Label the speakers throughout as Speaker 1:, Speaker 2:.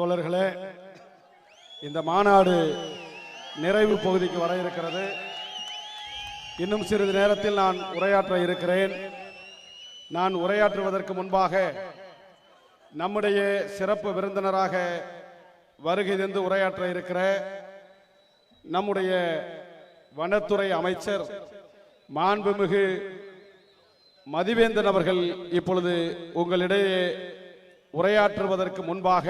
Speaker 1: தோழர்களே இந்த மாநாடு நிறைவு பகுதிக்கு வர இருக்கிறது. இன்னும் சிறிது நேரத்தில் நான் உரையாற்ற இருக்கிறேன். நான் உரையாற்றுவதற்கு முன்பாக நம்முடைய சிறப்பு விருந்தினராக வருகை தந்து உரையாற்ற இருக்கிற நம்முடைய வனத்துறை அமைச்சர் மாண்புமிகு மதிவேந்தன் அவர்கள் இப்பொழுது உங்களிடையே உரையாற்றுவதற்கு முன்பாக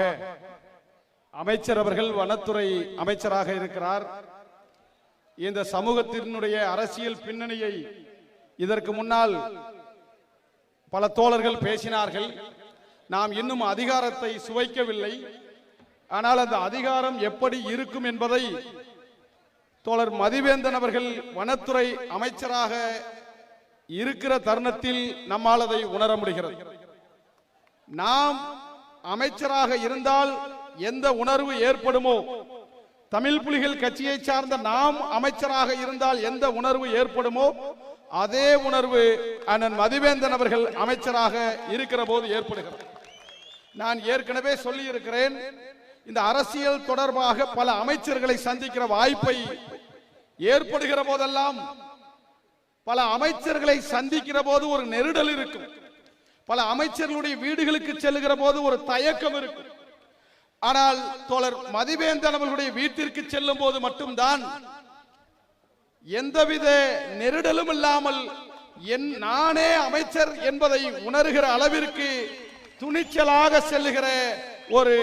Speaker 1: அமைச்சர் அவர்கள் வனத்துறை அமைச்சராக இருக்கிறார். இந்த சமூகத்தினுடைய அரசியல் பின்னணியை இதற்கு முன்னால் பல தோழர்கள் பேசினார்கள். நாம் இன்னும் அதிகாரத்தை சுவைக்கவில்லை. ஆனால் அந்த அதிகாரம் எப்படி இருக்கும் என்பதை தோழர் மதிவேந்தன் அவர்கள் வனத்துறை அமைச்சராக இருக்கிற தருணத்தில் நம்மால் அதை உணர முடிகிறது. நாம் அமைச்சராக இருந்தால் எந்த உணர்வு ஏற்படுமோ? தமிழ் புலிகள் கட்சியை சார்ந்த நாம் அமைச்சராக இருந்தால் எந்த உணர்வு ஏற்படுமோ? அதே உணர்வு அண்ணன் மதிவேந்தன் அவர்கள் அமைச்சராக இருக்கிற போது ஏற்படுகிறது. நான் ஏற்கனவே சொல்லி இருக்கிறேன் இந்த அரசியல் தொடர்பாக பல அமைச்சர்களை சந்திக்கிற வாய்ப்பை ஏற்படுகிற போதெல்லாம் பல அமைச்சர்களை சந்திக்கிற போது ஒரு நெருடல் இருக்கும். பல அமைச்சர்களுடைய வீடுகளுக்கு செல்லுகிற போது ஒரு தயக்கம் இருக்கும். ஆனால் தோழர் மதிவேந்தன் அவர்களுடைய வீட்டிற்கு செல்லும் போது மட்டும்தான் எந்தவித நெருடலும் இல்லாமல் என் நானே அமைச்சர் என்பதை உணர்கிற அளவிற்கு துணிச்சலாக செல்லுகிற ஒரு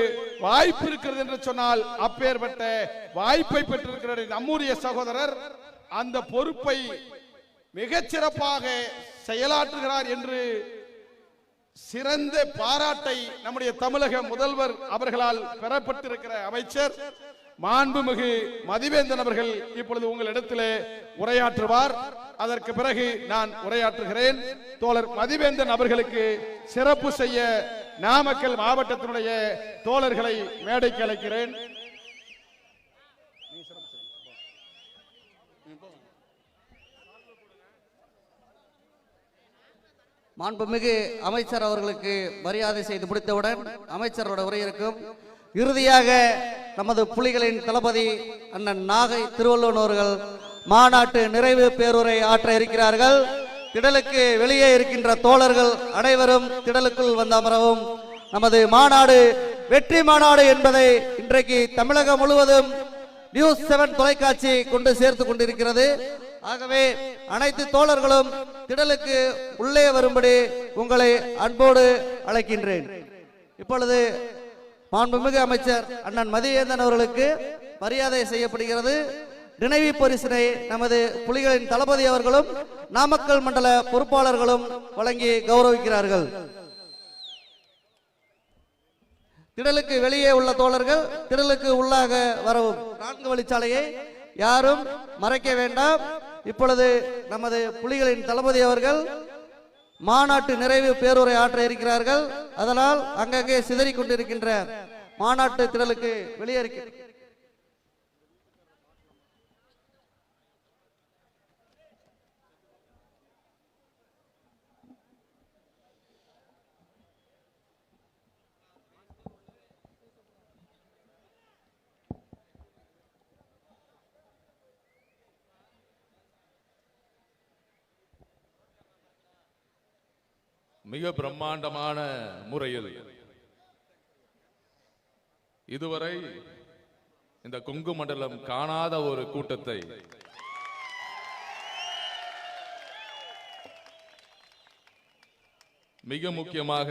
Speaker 1: வாய்ப்பு இருக்கிறது என்று சொன்னால் அப்பேற்பட்ட வாய்ப்பை பெற்றிருக்கிற நம்முடைய சகோதரர். அந்த பொறுப்பை மிகச்சிறப்பாக செயலாற்றுகிறார் என்று சிறந்த பாராட்டை நம்முடைய தமிழக முதல்வர் அவர்களால் பெறப்பட்டிருக்கிற அமைச்சர் மாண்புமிகு மதிவேந்தன் அவர்கள் இப்பொழுது உங்களிடத்திலே உரையாற்றுவார். அதற்கு பிறகு நான் உரையாற்றுகிறேன். தோழர் மதிவேந்தன் அவர்களுக்கு சிறப்பு செய்ய நாமக்கல் மாவட்டத்தினுடைய தோழர்களை மேடைக்கு அழைக்கிறேன்.
Speaker 2: மாண்புமிகு அமைச்சர் அவர்களுக்கு மரியாதை செய்து முடித்தவுடன் அமைச்சரோட உரை இருக்கும். இறுதியாக நமது புலிகளின் தளபதி அண்ணன் நாகை திருவள்ளுவன் அவர்கள் மாநாட்டு நிறைவு பேருரை ஆற்ற இருக்கிறார்கள். திடலுக்கு வெளியே இருக்கின்ற தோழர்கள் அனைவரும் திடலுக்குள் வந்து அமரவும். நமது மாநாடு வெற்றி மாநாடு என்பதை இன்றைக்கு தமிழகம் முழுவதும் நியூஸ் செவன் தொலைக்காட்சி கொண்டு சேர்த்து கொண்டிருக்கிறது. ஆகவே அனைத்து தோழர்களும் திடலுக்கு உள்ளே வரும்படி உங்களை அன்போடு அழைக்கின்றேன். இப்பொழுது மாண்புமிகு அமைச்சர் அண்ணன் மதிவேந்தன் அவர்களுக்கு மரியாதை செய்யப்படுகிறது. நினைவு பரிசினை நமது புலிகளின் தளபதி அவர்களும் நாமக்கல் மண்டல பொறுப்பாளர்களும் வழங்கி கௌரவிக்கிறார்கள். திடலுக்கு வெளியே உள்ள தோழர்கள் திடலுக்கு உள்ளாக வரவும். நான்கு வழிச்சாலையை யாரும் மறைக்க வேண்டாம். இப்பொழுது நமது புலிகளின் தளபதி அவர்கள் மாநாட்டு நிறைவு பேருரை ஆற்ற இருக்கிறார்கள். அதனால் அங்கங்கே சிதறிக் கொண்டிருக்கின்ற மாநாட்டு திரளுக்கு வெளியே இருக்கிறது
Speaker 3: மிக பிரம்மாண்டமான முறையில் இதுவரை இந்த கொங்கு மண்டலம் காணாத ஒரு கூட்டத்தை மிக முக்கியமாக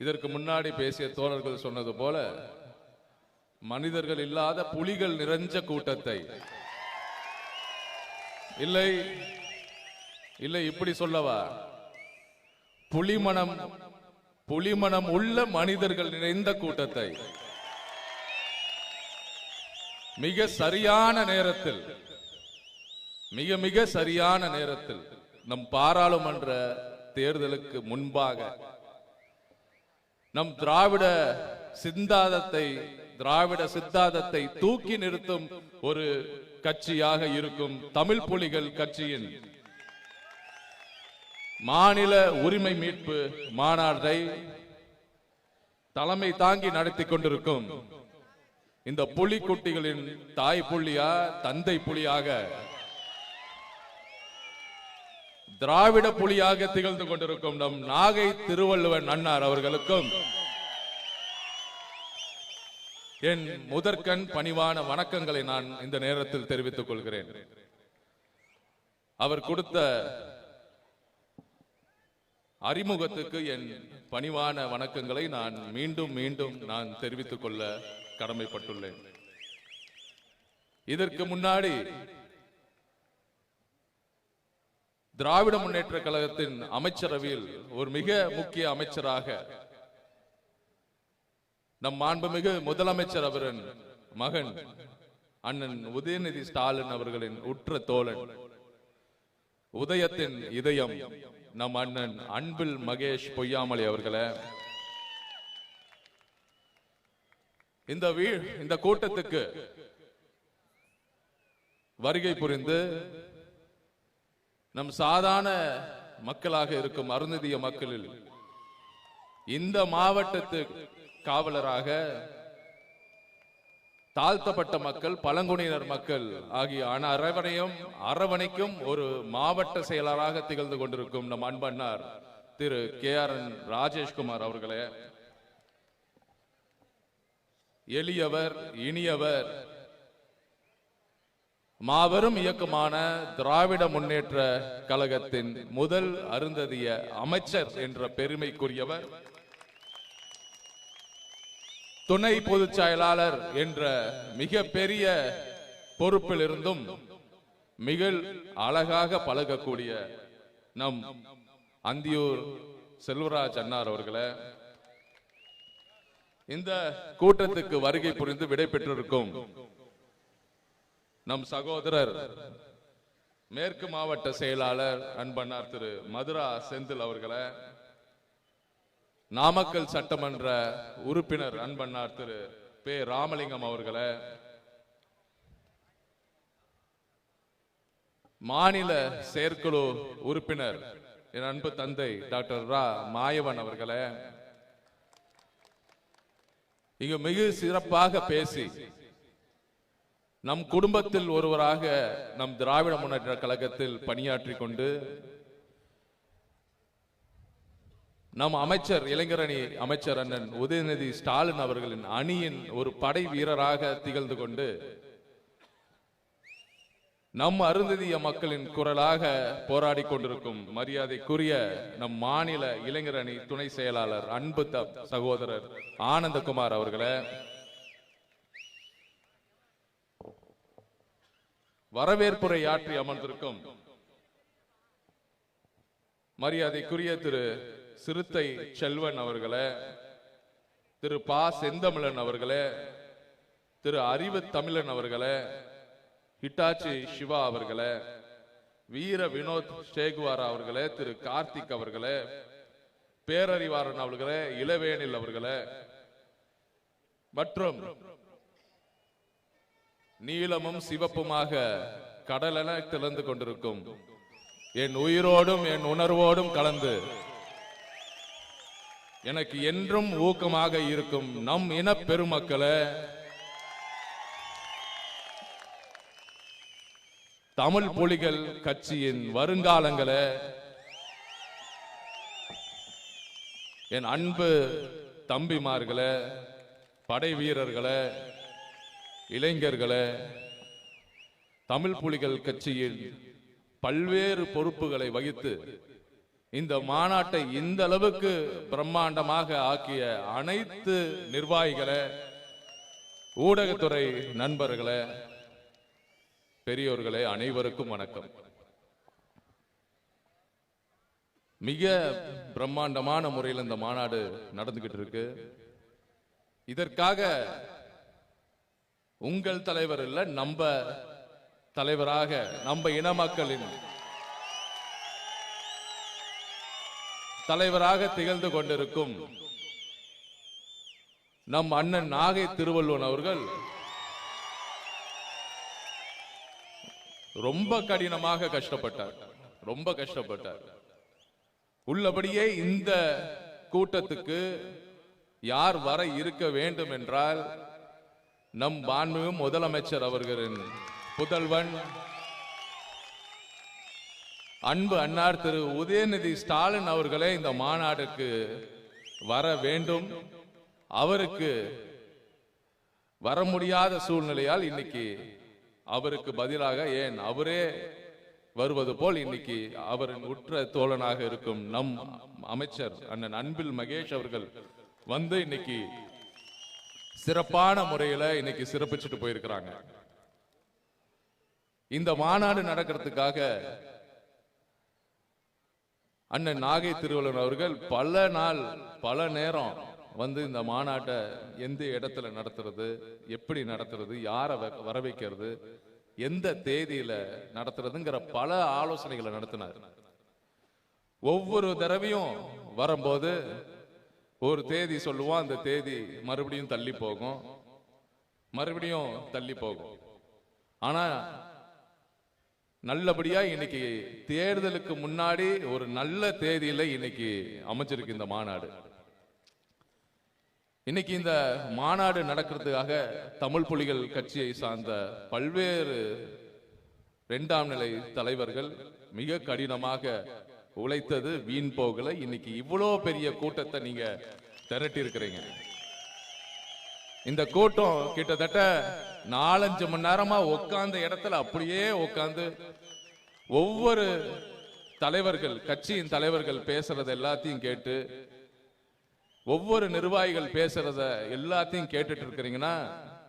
Speaker 3: இதற்கு முன்னாடி பேசிய தோழர்கள் சொன்னது போல மனிதர்கள் இல்லாத புலிகள் நிறைஞ்ச கூட்டத்தை இல்லை இல்லை இப்படி சொல்லவா? புலிமணம் புலிமணம் உள்ள மனிதர்கள் நிறைந்த கூட்டத்தை. மிக சரியான நேரத்தில் மிக மிக சரியான நேரத்தில் நம் பாராளுமன்ற தேர்தலுக்கு முன்பாக நம் திராவிட சிந்தாதத்தை திராவிட சித்தாந்தத்தை தூக்கி நிறுத்தும் ஒரு கட்சியாக இருக்கும் தமிழ் புலிகள் கட்சியின் மாநில உரிமை மீட்பு மாநாட்டை தலைமை தாங்கி நடத்தி கொண்டிருக்கும் இந்த புலி குட்டிகளின் தாய் புள்ளியா தந்தை புலியாக திராவிட புலியாக திகழ்ந்து கொண்டிருக்கும் நம் நாகை திருவள்ளுவன் அன்னார் அவர்களுக்கும் என் முதற்கண் பணிவான வணக்கங்களை நான் இந்த நேரத்தில் தெரிவித்துக் கொள்கிறேன். அவர் கொடுத்த அறிமுகத்துக்கு என் பணிவான வணக்கங்களை நான் மீண்டும் மீண்டும் நான் தெரிவித்துக் கொள்ள கடமைப்பட்டுள்ளேன். இதற்கு முன்னாடி திராவிட முன்னேற்ற கழகத்தின் அமைச்சரவையில் ஒரு மிக முக்கிய அமைச்சராக நம் மாண்புமிகு முதலமைச்சர் அவரின் மகன் அண்ணன் உதயநிதி ஸ்டாலின் அவர்களின் உற்ற தோழன் உதயத்தின் இதயம் நம் அண்ணன் அன்பில் மகேஷ் பொய்யாமலை அவர்களை. இந்த வீ இந்த கூட்டத்துக்கு வருகை புரிந்து நம் சாதாரண மக்களாக இருக்கும் அருந்ததிய மக்களில் இந்த மாவட்டத்து காவலராக தாழ்த்தப்பட்ட மக்கள் பழங்குடியினர் மக்கள் ஆகிய அன அரவணையும் அரவணைக்கும் ஒரு மாவட்ட செயலராக திகழ்ந்து கொண்டிருக்கும் நம் அன்பண்ணார் Thiru K R N Rajeshkumar அவர்களே. எளியவர் இனியவர் மாபெரும் இயக்கமான திராவிட முன்னேற்ற கழகத்தின் முதல் அருந்ததிய அமைச்சர் என்ற பெருமைக்குரியவர் துணை பொதுச் செயலாளர் என்ற மிக பெரிய பொறுப்பில் இருந்தும் மிக அழகாக பழகக்கூடிய நம் அந்தியூர் செல்வராஜ் அன்னார் அவர்களை இந்த கூட்டத்துக்கு வருகை புரிந்து விடை பெற்றிருக்கும் நம் சகோதரர் மேற்கு மாவட்ட செயலாளர் அன்பண்ணார் திரு மதுரா செந்தில் அவர்களை நாமக்கல் சட்டமன்ற உறுப்பினர் அன்பண்ணார் திரு பே. ராமலிங்கம் அவர்களை மாநில செயற்குழு உறுப்பினர் என் அன்பு தந்தை டாக்டர் ரா. மாயவன் அவர்களே இங்கு மிக சிறப்பாக பேசி நம் குடும்பத்தில் ஒருவராக நம் திராவிட முன்னேற்ற கழகத்தில் பணியாற்றி கொண்டு நம் அமைச்சர் இளைஞரணி அமைச்சர் அண்ணன் உதயநிதி ஸ்டாலின் அவர்களின் அணியின் ஒரு படை வீரராக திகழ்ந்து கொண்டு நம் அருந்ததிய மக்களின் குரலாக போராடி கொண்டிருக்கும் மரியாதைக்குரிய நம் மாநில இளைஞரணி துணை செயலாளர் அன்பு த- சகோதரர் ஆனந்தகுமார் அவர்களை வரவேற்புரை ஆற்றி அமர்ந்திருக்கும் மரியாதைக்குரிய திரு சிறுத்தை செல்வன் அவர்களே திரு பா. செந்தமிழன் அவர்களே திரு அறிவு தமிழன் அவர்களே ஹிட்டாச்சி சிவா அவர்களே வீர வினோத் ஷேகுவாரா அவர்களே திரு கார்த்திக் அவர்களே பேரறிவாரன் அவர்களே இளவேனில் அவர்களே மற்றும் நீளமும் சிவப்புமாக கடலென திறந்து கொண்டிருக்கும் என் உயிரோடும் என் உணர்வோடும் கலந்து எனக்கு என்றும் ஊக்கமாக இருக்கும் நம் இன பெருமக்களை. தமிழ் புலிகள் கட்சியின் வருங்காலங்களை என் அன்பு தம்பிமார்களை படை வீரர்களை இளைஞர்களை தமிழ் புலிகள் கட்சியில் பல்வேறு பொறுப்புகளை வகித்து இந்த மாநாட்டை இந்த அளவுக்கு பிரம்மாண்டமாக ஆக்கிய அனைத்து நிர்வாகிகளை ஊடகத்துறை நண்பர்களே பெரியோர்களே அனைவருக்கும் வணக்கம். மிக பிரம்மாண்டமான முறையில் இந்த மாநாடு நடந்துகிட்டு இருக்கு. இதற்காக உங்கள் தலைவர் இல்ல நம்ம தலைவராக நம்ம இன மக்களின் தலைவராக திகழ்ந்து கொண்டிருக்கும் நம் அண்ணன் நாகை திருவள்ளுவன் அவர்கள் ரொம்ப கடினமாக கஷ்டப்பட்டார். ரொம்ப கஷ்டப்பட்டார். உள்ளபடியே இந்த கூட்டத்துக்கு யார் வர இருக்க வேண்டும் என்றால் நம் மாண்புமிகு முதலமைச்சர் அவர்களின் புதல்வன். அன்பு அன்னார் திரு உதயநிதி ஸ்டாலின் அவர்களே இந்த மாநாடுக்கு வர வேண்டும். அவருக்கு வர முடியாத சூழ்நிலையால் இன்னைக்கு அவருக்கு பதிலாக ஏன் அவரே வருவது போல் இன்னைக்கு அவரின் உற்ற தோழனாக இருக்கும் நம் அமைச்சர் அண்ணன் அன்பில் மகேஷ் அவர்கள் வந்து இன்னைக்கு சிறப்பான முறையில இன்னைக்கு சிறப்பிச்சுட்டு போயிருக்கிறாங்க. இந்த மாநாடு நடக்கிறதுக்காக அண்ணன் நாகை திருவள்ளுவர் அவர்கள் பல நாள் பல நேரம் வந்து இந்த மாநாட்டை எந்த இடத்துல நடத்துறது எப்படி நடத்துறது யாரை வ- வர வைக்கிறது எந்த தேதியில நடத்துறதுங்கிற பல ஆலோசனைகளை நடத்தினார். ஒவ்வொரு தடவையும் வரும்போது ஒரு தேதி சொல்லுவோம் அந்த தேதி மறுபடியும் தள்ளி போகும். மறுபடியும் தள்ளி போகும். ஆனா நல்லபடியா இன்னைக்கு தேர்தலுக்கு முன்னாடி ஒரு நல்ல தேதியில இன்னைக்கு அமைச்சிருக்கு இந்த மாநாடு. இன்னைக்கு இந்த மாநாடு நடக்கிறதுக்காக தமிழ் புலிகள் கட்சியை சார்ந்த பல்வேறு இரண்டாம் நிலை தலைவர்கள் மிக கடினமாக உழைத்தது வீண் போகல. இன்னைக்கு இவ்வளோ பெரிய கூட்டத்தை நீங்க திரட்டி இருக்கிறீங்க இந்த கூட்டம் கிட்டத்தட்ட நாலஞ்சு மணி நேரமா உட்கார்ந்த இடத்துல அப்படியே உட்காந்து ஒவ்வொரு தலைவர்கள் கட்சியின் தலைவர்கள் பேசுறது எல்லாத்தையும் கேட்டு ஒவ்வொரு நிர்வாகிகள் பேசுறத எல்லாத்தையும் கேட்டுட்டு இருக்கிறீங்கன்னா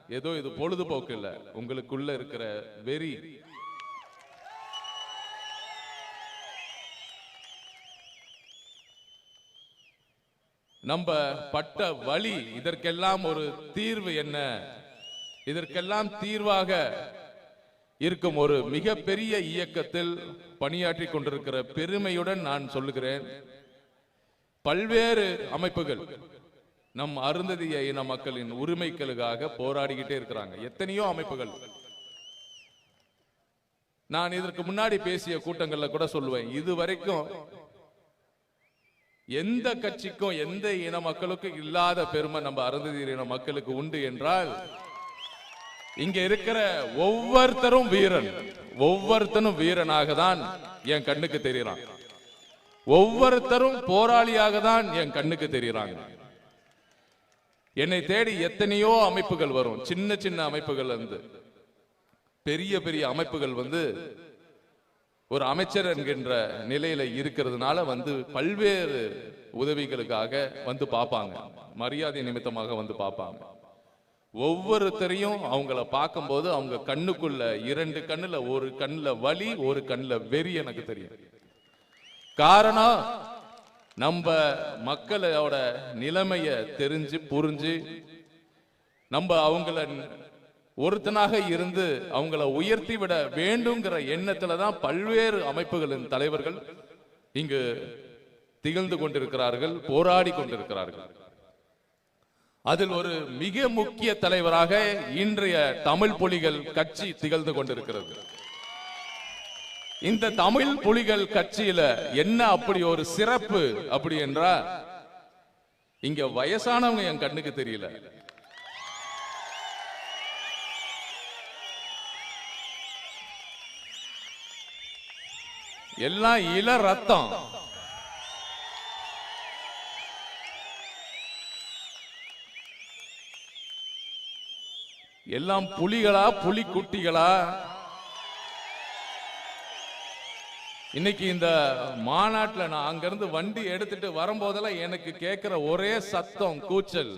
Speaker 3: ஏதோ இது பொழுதுபோக்கு இல்ல. உங்களுக்குள்ள இருக்கிற வெறி நம்ம பட்ட வழி இதற்கெல்லாம் ஒரு தீர்வு என்ன? இதற்கெல்லாம் தீர்வாக இருக்கும் ஒரு மிகப்பெரிய இயக்கத்தில் பணியாற்றி கொண்டிருக்கிற பெருமையுடன் நான் சொல்லுகிறேன். பல்வேறு அமைப்புகள் நம் அருந்ததிய இன மக்களின் உரிமைகளுக்காக போராடிக்கிட்டே இருக்கிறாங்க. எத்தனையோ அமைப்புகள். நான் இதற்கு முன்னாடி பேசிய கூட்டங்கள்ல கூட சொல்லுவேன். இது வரைக்கும் எந்த கட்சிக்கும் எந்த இன மக்களுக்கும் இல்லாத பெருமை நம்ம அருந்ததியர் இன மக்களுக்கு உண்டு என்றால் இங்க இருக்கிற ஒவ்வொருத்தரும் வீரன். ஒவ்வொருத்தனும் வீரனாக தான் என் கண்ணுக்கு தெரியறான் ஒவ்வொருத்தரும் போராளியாக தான் என் கண்ணுக்கு தெரியறாங்க என்னை தேடி எத்தனையோ அமைப்புகள் வரும். சின்ன சின்ன அமைப்புகள் வந்து பெரிய பெரிய அமைப்புகள் வந்து ஒரு அமைச்சர் என்கின்ற நிலையில இருக்கிறதுனால வந்து பல்வேறு உதவிகளுக்காக வந்து பார்ப்பாங்க. மரியாதை நிமித்தமாக வந்து பார்ப்பாங்க. ஒவ்வொருத்தரையும் அவங்கள பார்க்கும்போது அவங்க கண்ணுக்குள்ள இரண்டு கண்ணுல ஒரு கண்ணுல வலி ஒரு கண்ணுல வெறி எனக்கு தெரியும். காரணம் நம்ம மக்களோட நிலைமைய தெரிஞ்சு புரிஞ்சு நம்ம அவங்கள ஒருத்தனாக இருந்து அவங்கள உயர்த்தி விட வேண்டுங்கிற எண்ணத்துல தான் பல்வேறு அமைப்புகளின் தலைவர்கள் இங்கு திகழ்ந்து கொண்டிருக்கிறார்கள் போராடி கொண்டிருக்கிறார்கள். அதில் ஒரு மிக முக்கிய தலைவராக இன்றைய தமிழ் புலிகள் கட்சி திகழ்ந்து கொண்டிருக்கிறது. இந்த தமிழ் புலிகள் கட்சியில என்ன அப்படி ஒரு சிறப்பு அப்படி என்றா இங்க வயசானவங்க என் கண்ணுக்கு தெரியல. எல்லாம் இள ரத்தம். எல்லாம் புலிகளா புலி குட்டிகளா இன்னைக்கு இந்த மாநாட்டுல நான் அங்கிருந்து வண்டி எடுத்துட்டு வரும்போதெல்லாம் எனக்கு கேட்கிற ஒரே சத்தம் கூச்சல்.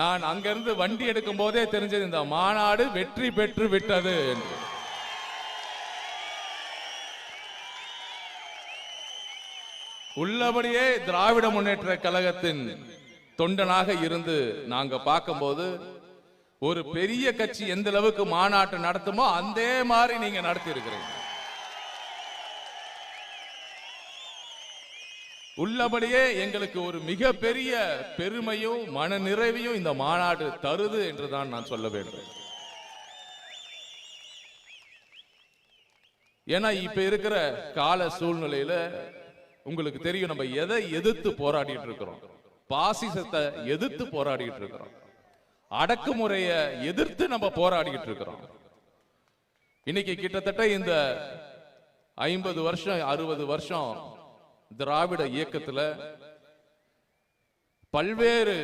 Speaker 3: நான் அங்கிருந்து வண்டி எடுக்கும் போதே தெரிஞ்சது இந்த மாநாடு வெற்றி பெற்று விட்டது என்று. உள்ளபடியே திராவிட முன்னேற்ற கழகத்தின் தொண்டனாக இருந்து நாங்க பார்க்கும்போது ஒரு பெரிய கட்சி எந்த அளவுக்கு மாநாட்டு நடத்துமோ அந்த மாதிரி நீங்க நடத்தி இருக்கிறீங்க உள்ளபடியே எங்களுக்கு ஒரு மிகப்பெரிய பெருமையும் மன நிறைவையும் இந்த மாநாடு தருது என்றுதான் நான் சொல்ல வேண்டும். ஏன்னா இப்ப இருக்கிற கால சூழ்நிலையில உங்களுக்கு தெரியும் நம்ம எதை எதிர்த்து போராடிட்டு இருக்கிறோம் பாசிசத்தை எதிர்த்து போராடிட்டு இருக்கிறோம் அடக்குமுறைய எதிர்த்து நம்ம போராடிக்கிட்டு இருக்கிறோம் இன்னைக்கு கிட்டத்தட்ட இந்த ஐம்பது வருஷம் அறுபது வருஷம் திராவிட இயக்கத்துல பல்வேறு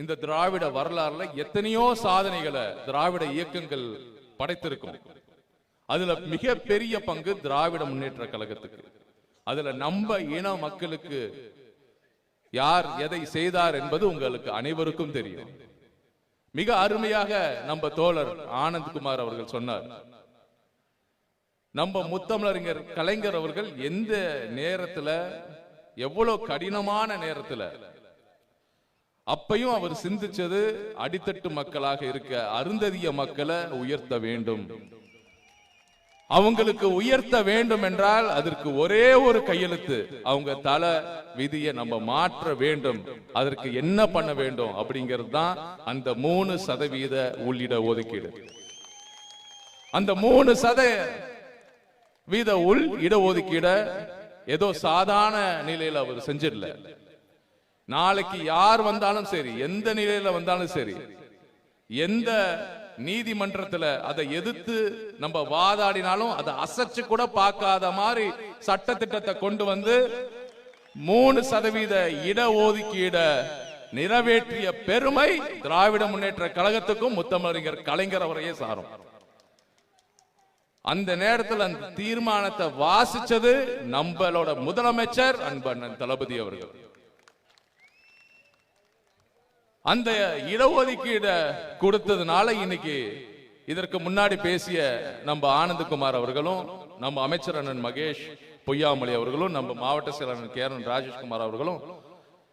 Speaker 3: இந்த திராவிட வரலாறுல எத்தனையோ சாதனைகளை திராவிட இயக்கங்கள் படைத்திருக்கும். அதுல மிக பெரிய பங்கு திராவிட முன்னேற்ற கழகத்துக்கு. அதுல நம்ம இன மக்களுக்கு யார் எதை செய்தார் என்பது உங்களுக்கு அனைவருக்கும் தெரியும். மிக அருமையாக நம்ம தோழர் ஆனந்த்குமார் அவர்கள் சொன்னார். நம்ம முத்தமிழறிஞர் கலைஞர் அவர்கள் எந்த நேரத்துல எவ்வளவு கடினமான நேரத்துல அப்பையும் அவர் சிந்திச்சது அடித்தட்டு மக்களாக இருக்க அருந்ததிய மக்களை உயர்த்த வேண்டும். அவங்களுக்கு உயர்த்த வேண்டும் என்றால் அதற்கு ஒரே ஒரு கையெழுத்து. அவங்க தலை விதியை நம்ம மாற்ற வேண்டும். அதற்கு என்ன பண்ண வேண்டும் அப்படிங்கிறது தான் அந்த மூணு சதவீத உள்ளிட ஒதுக்கீடு. அந்த மூணு சத வீத உள் இடஒதுக்கீட ஏதோ சாதாரண நிலையில அவர் செஞ்சிடல. நாளைக்கு யார் வந்தாலும் சரி எந்த நிலையில வந்தாலும் சரி எந்த நீதிமன்றத்துல அதை எதிர்த்து நம்ம வாதாடினாலும் அதை அசைச்சு கூட பார்க்காத மாதிரி சட்டத்திட்டத்தை கொண்டு வந்து மூணு சதவீத இடஒதுக்கீட நிறைவேற்றிய பெருமை திராவிட முன்னேற்ற கழகத்துக்கும் முத்தமிழறிஞர் கலைஞர் அவரையே சாரும். அந்த நேரத்தில் அந்த தீர்மானத்தை வாசிச்சது நம்மளோட முதலமைச்சர் அன்பண்ணன் தளபதி அவர்கள். அந்த இடஒதுக்கீடு கொடுத்ததுனால இன்னைக்கு இதற்கு முன்னாடி பேசிய நம்ம ஆனந்தகுமார் அவர்களும் நம்ம அமைச்சர் அண்ணன் மகேஷ் பொய்யாமொழி அவர்களும் நம்ம மாவட்ட செயலாளர் கேரன் ராஜேஷ்குமார் அவர்களும்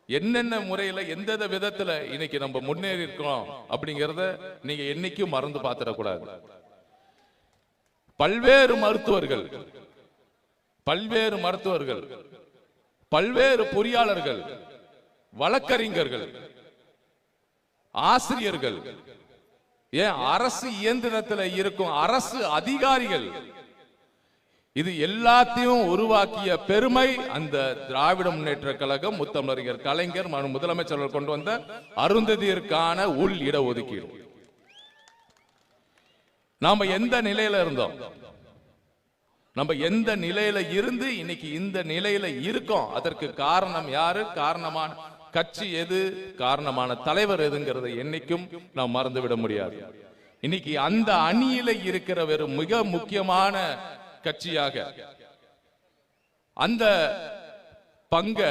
Speaker 3: என்னென்ன முறையில எந்தெந்த விதத்துல இன்னைக்கு நம்ம முன்னேறி இருக்கோம் அப்படிங்கறத நீங்க என்னைக்கும் மறந்து பார்த்துடக்கூடாது. பல்வேறு மருத்துவர்கள் பல்வேறு மருத்துவர்கள் பல்வேறு பொறியாளர்கள் வழக்கறிஞர்கள் ஆசிரியர்கள். ஏன் அரசு இயந்திரத்தில் இருக்கும் அரசு அதிகாரிகள்? இது எல்லாத்தையும் உருவாக்கிய பெருமை அந்த திராவிட முன்னேற்ற கழகம் முத்தமிழறிஞர் கலைஞர் மற்றும் முதலமைச்சர்கள் கொண்டு வந்த அருந்ததியருக்கான உள் இடஒதுக்கீடு. நாம எந்த நிலையில இருந்தோம்? நம்ம எந்த நிலையில இருந்து இன்னைக்கு இந்த நிலையில இருக்கோம்? அதற்கு காரணம் யாரு? காரணமான கட்சி எது காரணமான தலைவர் எதுங்கிறத என்னைக்கும் நாம் மறந்துவிட முடியாது. இன்னைக்கு அந்த அணியில இருக்கிற ஒரு மிக முக்கியமான கட்சியாக அந்த பங்க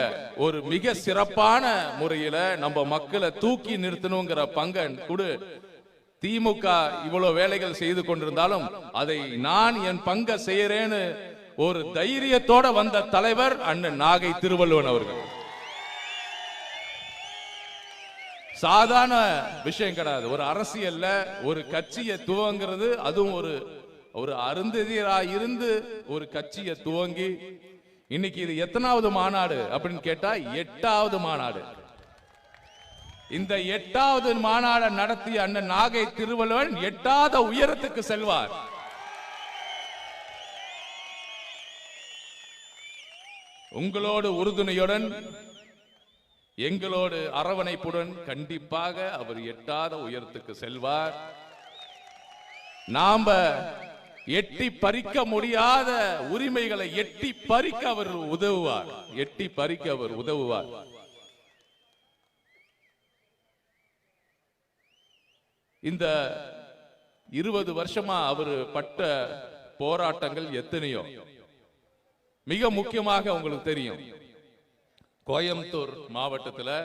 Speaker 3: ஒரு மிக சிறப்பான முறையில நம்ம மக்களை தூக்கி நிறுத்தணுங்கிற பங்க குடு திமுக இவ்வளவு வேலைகள் செய்து கொண்டிருந்தாலும் அதை நான் என் பங்க செய்யறேன்னு ஒரு தைரியத்தோட வந்த தலைவர் அண்ணன் நாகை திருவள்ளுவன் அவர்கள். சாதாரண விஷயம் கிடையாது. ஒரு அரசியல்ல ஒரு கட்சியை துவங்கிறது அதுவும் ஒரு ஒரு அருந்ததியரா இருந்து ஒரு கட்சியை துவங்கி இன்னைக்கு இது எத்தனாவது மாநாடு அப்படின்னு கேட்டா எட்டாவது மாநாடு. இந்த எட்டாவது மாநாடு நடத்திய அண்ணன் நாகை திருவள்ளுவன் எட்டாத உயரத்துக்கு செல்வார். உங்களோடு உறுதுணையுடன் எங்களோடு அரவணைப்புடன் கண்டிப்பாக அவர் எட்டாத உயரத்துக்கு செல்வார். நாம எட்டி பறிக்க முடியாத உரிமைகளை எட்டி பறிக்க அவர் உதவுவார். எட்டி பறிக்க அவர் உதவுவார். இந்த இருபது வருஷமா அவர் பட்ட போராட்டங்கள் எத்தனையோ? மிக முக்கியமாக உங்களுக்கு தெரியும். கோயம்புத்தூர் மாவட்டத்தில்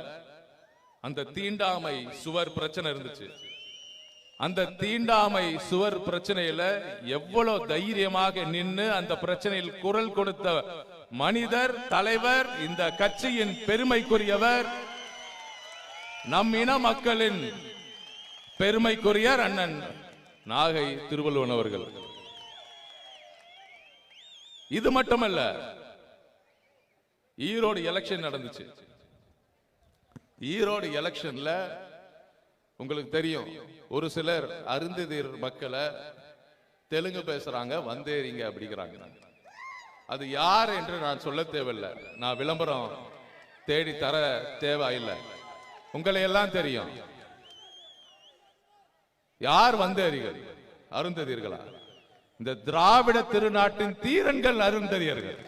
Speaker 3: அந்த தீண்டாமை சுவர் பிரச்சனை இருந்துச்சு. அந்த தீண்டாமை சுவர் பிரச்சனையில எவ்வளவு தைரியமாக நின்று அந்த பிரச்சனையில் குரல் கொடுத்த மனிதர் தலைவர் இந்த கட்சியின் பெருமைக்குரியவர் நம் இன மக்களின் பெருமைக்குரியர் அண்ணன் நாகை திருவள்ளுவன் அவர்கள். இது மட்டுமல்ல ஈரோடு எலெக்ஷன் நடந்துச்சு. ஈரோடு எலெக்ஷன்ல உங்களுக்கு தெரியும் ஒரு சிலர் அருந்ததிர் மக்களை தெலுங்கு பேசுறாங்க வந்தேறீங்க அப்படிங்கிறாங்க. அது யார் என்று நான் சொல்ல தேவையில்லை. நான் விளம்பரம் தேடி தர தேவையில்லை. உங்களை எல்லாம் தெரியும். யார் வந்தேறிகள் அருந்ததியர்களா இந்த திராவிட திருநாட்டின் தீரன்கள் அருந்ததியர்கள்.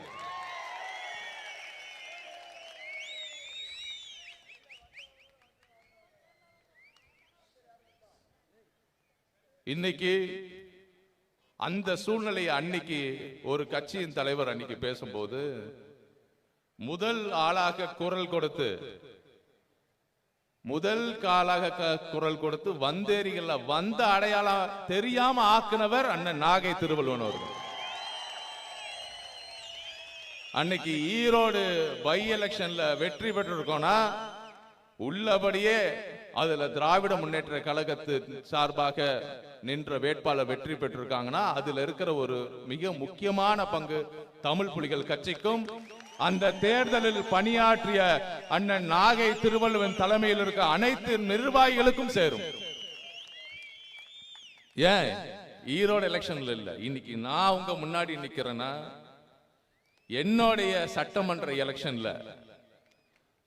Speaker 3: இன்னைக்கு அந்த சூழ்நிலையை அன்னைக்கு ஒரு கட்சியின் தலைவர் அன்னைக்கு பேசும்போது முதல் ஆளாக குரல் கொடுத்து முதல் காலாக குரல் கொடுத்து வந்தேரிகள்ல வந்த அடையாளம் தெரியாம ஆக்குனவர் அண்ணன் நாகை திருவள்ளுவன் அவர்கள். அன்னைக்கு ஈரோடு பை எலெக்ஷன்ல வெற்றி பெற்றிருக்கோம்னா உள்ளபடியே அதுல திராவிட முன்னேற்ற கழகத்து சார்பாக நின்ற வேட்பாளர் வெற்றி பெற்றிருக்காங்கன்னா அதுல இருக்கிற ஒரு மிக முக்கியமான பங்கு தமிழ் புலிகள் கட்சிக்கும். அந்த தேர்தலில் பணியாற்றிய அண்ணன் நாகை திருவள்ளுவன் தலைமையில் இருக்க அனைத்து நிர்வாகிகளுக்கும் சேரும். ஏன்? ஈரோடு எலெக்ஷன்ல இல்ல. இன்னைக்கு நான் உங்க முன்னாடி நிக்கிறேன்னா என்னுடைய சட்டமன்ற எலெக்ஷன்ல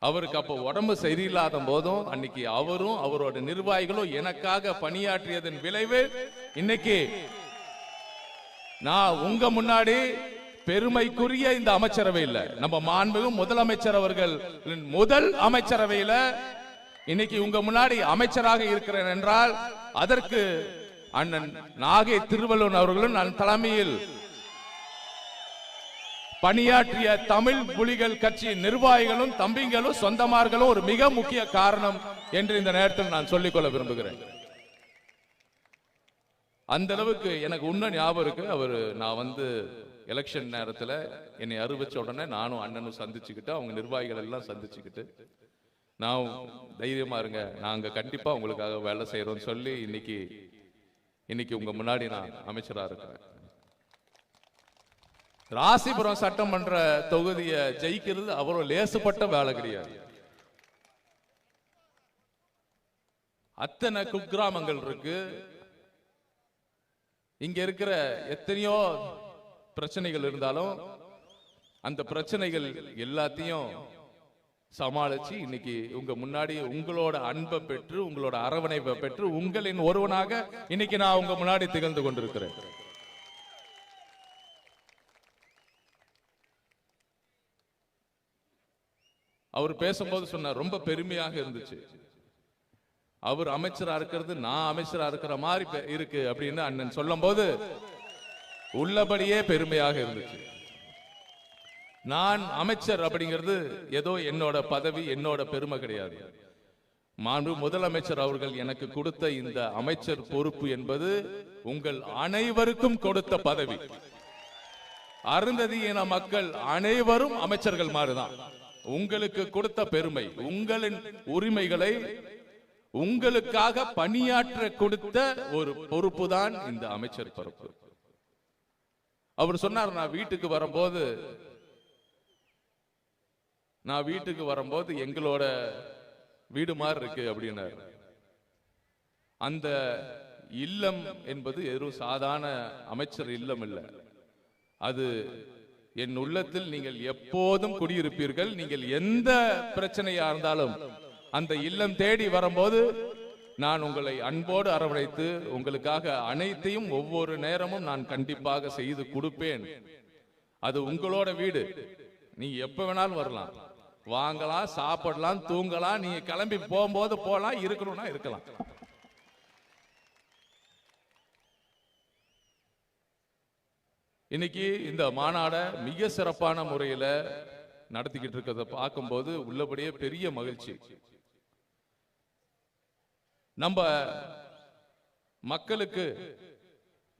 Speaker 3: அவருக்கு அப்போ உடம்பு சரியில்லாத போதும் அன்னைக்கு அவரும் அவரோட நிர்வாகிகளும் எனக்காக பணியாற்றியதன் விளைவு இன்னைக்கு. நான் உங்க முன்னாடி பெருமைக்குரிய இந்த அமைச்சரவையில் நம்ம மாண்புமிகு முதலமைச்சர் அவர்கள் முதல் அமைச்சரவையில இன்னைக்கு உங்க முன்னாடி அமைச்சராக இருக்கிறேன் என்றால் அதற்கு அண்ணன் நாகை திருவள்ளுவன் அவர்களும் நான் தலைமையில் பணியாற்றிய தமிழ் புலிகள் கட்சி நிர்வாகிகளும் தம்பிங்களும் சொந்தமார்களும் ஒரு மிக முக்கிய காரணம் என்று இந்த நேரத்தில் நான் சொல்லிக்கொள்ள விரும்புகிறேன். அந்த அளவுக்கு எனக்கு உன்ன ஞாபகம் இருக்கு. அவர் நான் வந்து எலெக்ஷன் நேரத்தில் என்னை அறிவிச்ச உடனே நானும் அண்ணனும் சந்திச்சுக்கிட்டு அவங்க நிர்வாகிகள் எல்லாம் சந்திச்சுக்கிட்டு நான் தைரியமா இருங்க. நாங்கள் கண்டிப்பாக உங்களுக்காக வேலை செய்கிறோம்னு சொல்லி இன்னைக்கு இன்னைக்கு உங்க முன்னாடி நான் அமைச்சராக இருக்கிறேன். ராசிபுரம் சட்டமன்ற தொகுதியை ஜெயிக்கிறது அவ்வளவு லேசுப்பட்ட வேலை கிடையாது. அத்தனை குக்கிராமங்கள் இருக்கு. இங்க இருக்கிற எத்தனையோ பிரச்சனைகள் இருந்தாலும் அந்த பிரச்சனைகள் எல்லாத்தையும் சமாளிச்சு இன்னைக்கு உங்க முன்னாடி உங்களோட அன்பை பெற்று உங்களோட அரவணைப்பை பெற்று உங்களின் ஒருவனாக இன்னைக்கு நான் உங்க முன்னாடி திகழ்ந்து கொண்டிருக்கிறேன். அவர் பேசும்போது சொன்னார் ரொம்ப பெருமையாக இருந்துச்சு. அவர் அமைச்சரா இருக்கிறது நான் அமைச்சரா இருக்கிற மாதிரி இருக்கு அப்படின்னு அண்ணன் சொல்லும் போது உள்ளபடியே பெருமையாக இருந்துச்சு. நான் அமைச்சர் அப்படிங்கிறது ஏதோ என்னோட பதவி என்னோட பெருமை கிடையாது. மாண்பு முதலமைச்சர் அவர்கள் எனக்கு கொடுத்த இந்த அமைச்சர் பொறுப்பு என்பது உங்கள் அனைவருக்கும் கொடுத்த பதவி. அருந்ததியின மக்கள் அனைவரும் அமைச்சர்கள் மாதிரிதான் உங்களுக்கு கொடுத்த பெருமை உங்களின் உரிமைகளை உங்களுக்காக பணியாற்ற கொடுத்த ஒரு பொறுப்பு தான் இந்த அமைச்சர் பொறுப்பு. அவர் சொன்னார் நான் வீட்டுக்கு வரும்போது நான் வீட்டுக்கு வரும்போது எங்களோட வீடு மாதிரி இருக்கு அப்படின்னாரு. அந்த இல்லம் என்பது எதுவும் சாதாரண அமைச்சர் இல்லம் இல்ல. அது என் உள்ளத்தில் நீங்கள் எப்போதும் குடியிருப்பீர்கள். நீங்கள் எந்த பிரச்சனையா இருந்தாலும் அந்த இல்லம் தேடி வரும்போது நான் உங்களை அன்போடு அரவணைத்து உங்களுக்காக அனைத்தையும் ஒவ்வொரு நேரமும் நான் கண்டிப்பாக செய்து கொடுப்பேன். அது உங்களோட வீடு. நீ எப்ப வேணாலும் வரலாம். வாங்கலாம் சாப்பிடலாம் தூங்கலாம். நீங்க கிளம்பி போகும்போது போகலாம் இருக்கணும்னா இருக்கலாம். இன்னைக்கு இந்த மாநாடை மிக சிறப்பான முறையில நடத்திக்கிட்டு இருக்கிறத பார்க்கும்போது உள்ளபடியே பெரிய மகிழ்ச்சி. நம்ம மக்களுக்கு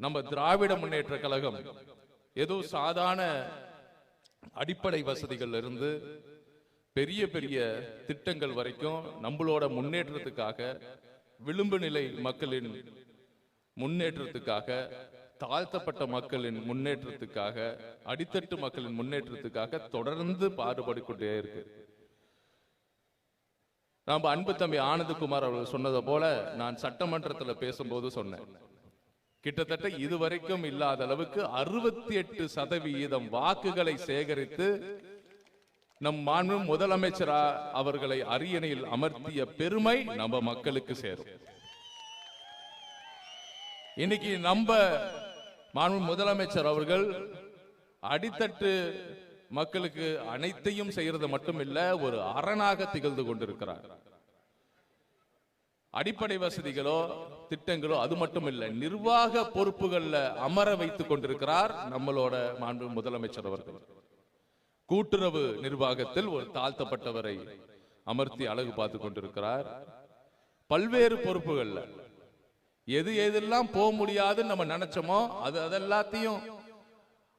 Speaker 3: நம்ம திராவிட முன்னேற்ற கழகம் ஏதோ சாதாரண அடிப்படை வசதிகள்ல இருந்து பெரிய பெரிய திட்டங்கள் வரைக்கும் நம்மளோட முன்னேற்றத்துக்காக விளிம்பு நிலை மக்களின் முன்னேற்றத்துக்காக தாழ்த்தப்பட்ட மக்களின் முன்னேற்றத்துக்காக அடித்தட்டு மக்களின் முன்னேற்றத்துக்காக தொடர்ந்து பாடுபட்டு கொண்டே இருக்கு. நம்ம அன்பு தம்பி ஆனந்தகுமார் அவர்கள் சொன்னதை போல நான் சட்டமன்றத்துல பேசும்போது சொன்னேன். கிட்டத்தட்ட இதுவரைக்கும் இல்லாத அளவுக்கு அறுபத்தி எட்டு சதவிகிதம் வாக்குகளை சேகரித்து நம் மாண்பு முதலமைச்சரா அவர்களை அரியணையில் அமர்த்திய பெருமை நம்ம மக்களுக்கு சேரும். இன்னைக்கு நம்ம மாண்பு முதலமைச்சர் அவர்கள் அடித்தட்டு மக்களுக்கு அனைத்தையும் செய்யறது மட்டும் இல்ல ஒரு அரணாக திகழ்ந்து கொண்டிருக்கிறார். அடிப்படை வசதிகளோ திட்டங்களோ அது மட்டும் இல்ல நிர்வாக பொறுப்புகள்ல அமர வைத்துக் கொண்டிருக்கிறார் நம்மளோட மாண்பு முதலமைச்சர் அவர்கள். கூட்டுறவு நிர்வாகத்தில் ஒரு தாழ்த்தப்பட்டவரை அமர்த்தி அழகு பார்த்து கொண்டிருக்கிறார். பல்வேறு பொறுப்புகள்ல எது எதெல்லாம் போக முடியாதுன்னு நம்ம நினைச்சோமோ அது அதெல்லாத்தையும்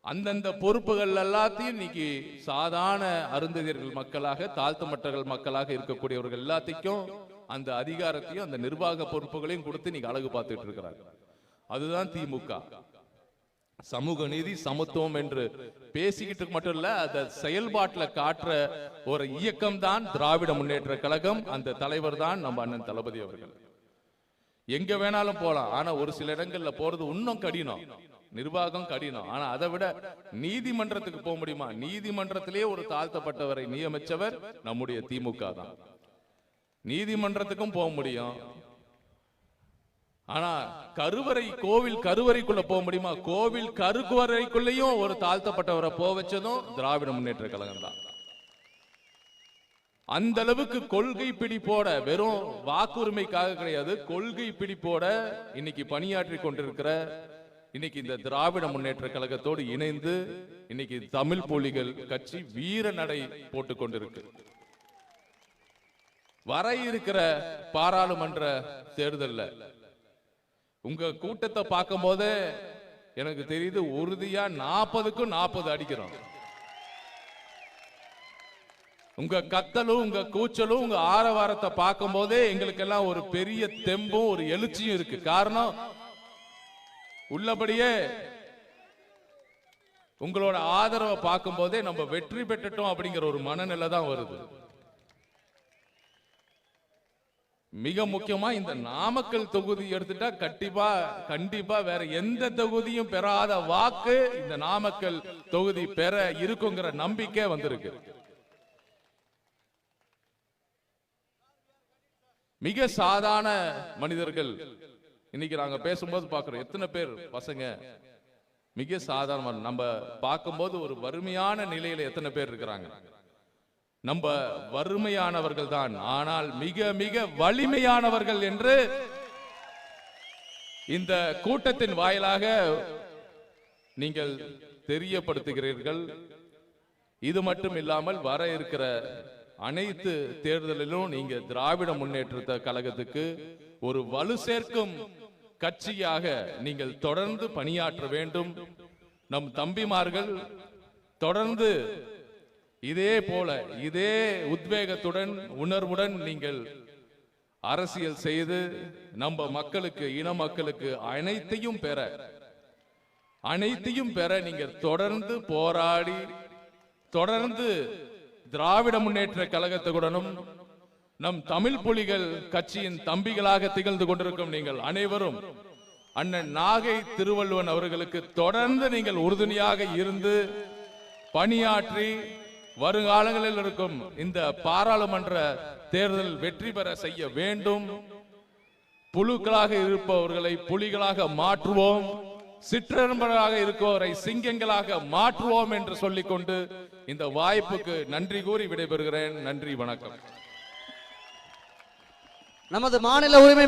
Speaker 3: அந்தந்த பொறுப்புகள் எல்லாத்தையும் இன்னைக்கு சாதாரண அருந்ததியர்கள் மக்களாக தாழ்த்தப்பட்டவர்கள் மக்களாக இருக்கக்கூடியவர்கள் எல்லாத்தையும் அந்த அதிகாரத்தையும் அந்த நிர்வாக பொறுப்புகளையும் கொடுத்து நீங்க அழகு பார்த்துட்டு இருக்கிறாங்க. அதுதான் திமுக. சமூக நீதி சமத்துவம் என்று பேசிக்கிட்டு மட்டும் இல்ல அந்த செயல்பாட்டுல காட்டுற ஒரு இயக்கம் தான் திராவிட முன்னேற்ற கழகம். அந்த தலைவர் தான் நம்ம அண்ணன் தளபதி அவர்கள். எங்க வேணாலும் போகலாம் ஆனா ஒரு சில இடங்கள்ல போறது இன்னும் கடினம். நிர்வாகம் கடினம். ஆனா அதை விட நீதிமன்றத்துக்கு போக முடியுமா? நீதிமன்றத்திலேயே ஒரு தாழ்த்தப்பட்டவரை நியமிச்சவர் நம்முடைய திமுக தான். நீதிமன்றத்துக்கும் போக முடியும். ஆனா கருவறை கோவில் கருவறைக்குள்ள போக முடியுமா? கோவில் கருவறைக்குள்ளேயும் ஒரு தாழ்த்தப்பட்டவரை போக வச்சதும் திராவிட முன்னேற்ற கழகம் தான். அந்த அளவுக்கு கொள்கை பிடிப்போட வெறும் வாக்குரிமைக்காக கிடையாது கொள்கை பிடிப்போட இன்னைக்கு பணியாற்றி கொண்டிருக்கிற இன்னைக்கு இந்த திராவிட முன்னேற்ற கழகத்தோடு இணைந்து இன்னைக்கு தமிழ் புலிகள் கட்சி வீர நடை போட்டு கொண்டிருக்கு. வர இருக்கிற பாராளுமன்ற தேர்தல்ல. உங்க கூட்டத்தை பார்க்கும் போதே எனக்கு தெரியுது உறுதியா நாற்பதுக்கும் நாற்பது அடிக்கிறோம். உங்க கத்தலும் உங்க கூச்சலும் உங்க ஆரவாரத்தை பார்க்கும் போதே எங்களுக்கு எல்லாம் ஒரு பெரிய தெம்பும் ஒரு எழுச்சியும் இருக்கு. காரணம் உள்ளபடியே உங்களோட ஆதரவை பார்க்கும் போதே நம்ம வெற்றி பெற்றுட்டோம் அப்படிங்கிற ஒரு மனநிலை தான் வருது. மிக முக்கியமா இந்த நாமக்கல் தொகுதி எடுத்துட்டா கண்டிப்பா கண்டிப்பா வேற எந்த தொகுதியும் பெறாத வாக்கு இந்த நாமக்கல் தொகுதி பெற இருக்குங்கிற நம்பிக்கை வந்திருக்கு. மிக சாதாரண மனிதர்கள். இன்னைக்கு நாங்க பேசும்போது பாக்குறோம் எத்தனை பேர் பசங்க? மிக சாதாரண நம்ம பார்க்கும்போது ஒரு வறுமையான நிலையில எத்தனை பேர் இருக்கிறாங்க? நம்ம வறுமையானவர்கள் தான் ஆனால் மிக மிக வலிமையானவர்கள் என்று இந்த கூட்டத்தின் வாயிலாக நீங்கள் தெரியப்படுத்துகிறீர்கள். இது மட்டும் இல்லாமல் வர இருக்கிற அனைத்து தேர்தலிலும் நீங்க திராவிட முன்னேற்ற கழகத்துக்கு ஒரு வலு சேர்க்கும் கட்சியாக நீங்கள் தொடர்ந்து பணியாற்ற வேண்டும். நம் தம்பிமார்கள் தொடர்ந்து இதே போல இதே உத்வேகத்துடன் உணர்வுடன் நீங்கள் அரசியல் செய்து நம்ம மக்களுக்கு இன மக்களுக்கு அனைத்தையும் பெற அனைத்தையும் பெற நீங்கள் தொடர்ந்து போராடி தொடர்ந்து திராவிட முன்னேற்ற கழகத்துடனும் நம் தமிழ் புலிகள் கட்சியின் தம்பிகளாக திகழ்ந்து கொண்டிருக்கும் நீங்கள் அனைவரும் அண்ணன் நாகை திருவள்ளுவன் அவர்களுக்கு தொடர்ந்து நீங்கள் உறுதுணையாக இருந்து பணியாற்றி வருங்காலங்களில் இருக்கும் இந்த பாராளுமன்ற தேர்தல் வெற்றி பெற செய்ய வேண்டும். புழுக்களாக இருப்பவர்களை புலிகளாக மாற்றுவோம். சிற்றன்பர்களாக இருக்கோரை சிங்கங்களாக மாற்றுவோம் என்று சொல்லிக்கொண்டு இந்த வாய்ப்புக்கு நன்றி கூறி விடைபெறுகிறேன். நன்றி வணக்கம்.
Speaker 2: நமது மாநில உரிமை